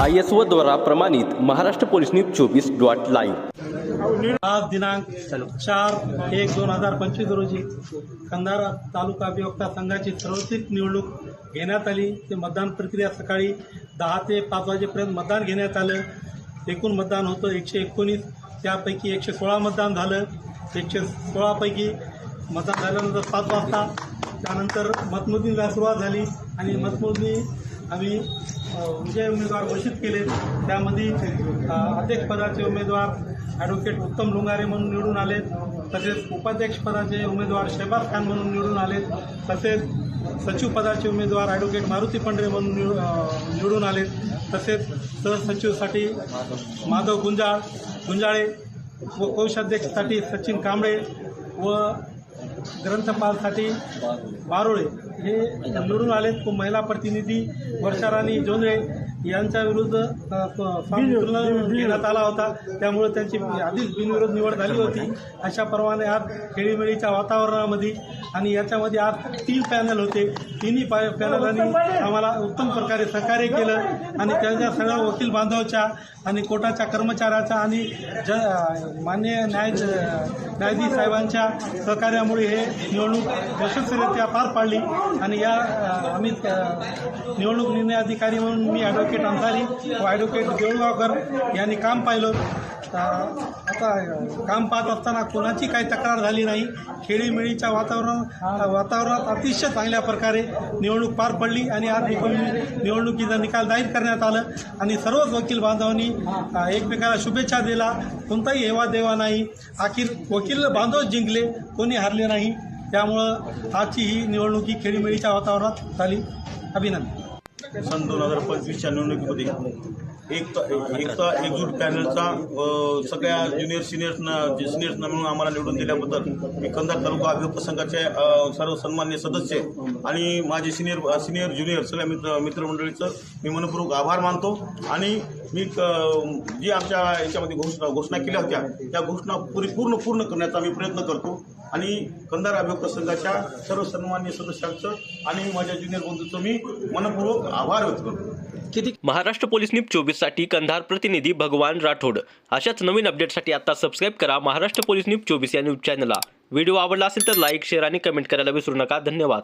I S O द्वारा प्रमाणित Maharashtra police news चोवीस डॉट लाईव्ह. आज दिनांक चार एक दोन हजार पंचवीस रोजी कंधारा तालुका अभियोक्ता संघाची सर्वत्रिक निवडणूक घेण्यात आली. ते मतदान प्रक्रिया सकाळी दहा ते पाच वाजेपर्यंत मतदान घेण्यात आलं. एकूण मतदान होतं एकशे एकोणीस त्यापैकी एकशे सोळा मतदान झालं. एकशे सोळापैकी मतदान झाल्यानंतर पाच वाजता त्यानंतर मतमोजणीला सुरुवात झाली आणि मतमोजणी आम्ही विजय उमेदवार घोषित केले. त्यामध्ये अध्यक्षपदाचे उमेदवार ॲडव्होकेट उत्तम लुंगारे म्हणून निवडून आले. तसेच उपाध्यक्षपदाचे उमेदवार शहबाज खान म्हणून निवडून आले. तसेच सचिव पदाचे उमेदवार ॲडव्होकेट मारुती पंढरे म्हणून निवडून आले. तसेच सहसचिवसाठी माधव गुंजाळ गुंजाळे व कोषाध्यक्षसाठी सचिन कांबळे व ग्रंथपालसाठी बारोळे. हे निवडून आलेत. महिला प्रतिनिधी वर्षाराणी जोंधळे. यांच्या विरुद्ध फॉर्म घेण्यात आला होता. त्यामुळे त्यांची आधीच बिनविरोध निवड झाली होती. अशा प्रमाणे आज खेळीमेळीच्या वातावरणामध्ये आणि याच्यामध्ये आज तीन पॅनल होते. तिन्ही पा पॅनलांनी आम्हाला उत्तम प्रकारे सहकार्य केलं आणि त्यांच्या सगळ्या वकील बांधवाच्या आणि कोर्टाच्या कर्मचाऱ्याचा आणि ज मान्य न्याय न्यायाधीश साहेबांच्या सहकार्यामुळे हे निवडणूक यशस्वीरित्या पार पाडली. आणि या आम्ही निवडणूक निर्णय अधिकारी म्हणून मी ॲडव्होकेट अन्सारी व ॲडव्होकेट देऊळगावकर यांनी काम पाहिलं. आता काम पाहत असताना कोणाची काही तक्रार झाली नाही. खेळीमेळीच्या वातावरण वातावरणात अतिशय चांगल्या प्रकारे निवडणूक पार पडली आणि आज निवडणूक- निवडणुकीचा निकाल जाहीर करण्यात आलं. आणि सर्वच वकील बांधवांनी एकमेकाला शुभेच्छा दिला. कोणताही हेवादेवा नाही. अखेर वकील बांधव जिंकले कोणी हारले नाही. त्यामुळं आजची ही निवडणुकी खेळीमेळीच्या वातावरणात झाली. अभिनंदन. सन दोन हजार पंचवीसच्या निवडणुकीमध्ये एक एकता एकजूट पॅनलचा सगळ्या ज्युनियर सिनियर्सना सिनियर्सना मिळून आम्हाला निवडून दिल्याबद्दल मी कंधार तालुका अभियुक्त संघाचे सर्व सन्मान्य सदस्य आणि माझे सिनियर सिनियर ज्युनियर सगळ्या मित्र मित्रमंडळीचं मी मनपूर्वक आभार मानतो आणि मी जी आमच्या याच्यामध्ये घोषणा घोषणा केल्या होत्या त्या घोषणा परिपूर्ण पूर्ण करण्याचा मी प्रयत्न करतो. आणि कंधार अभियोग प्रसंगाच्या सर्व सन्मान्य सदस्यांचं आणि माझ्या ज्युनियर बंधूचं मी मनपूर्वक आभार व्यक्त करतो. महाराष्ट्र पोलीस न्यूज चोवीससाठी कंधार प्रतिनिधी भगवान राठोड. अशाच नवीन अपडेटसाठी आता सबस्क्राईब करा महाराष्ट्र पोलीस न्यूज चोवीस या न्यूज चॅनलला व्हिडिओ आवडला असेल तर लाईक शेअर आणि कमेंट करायला विसरू नका. धन्यवाद.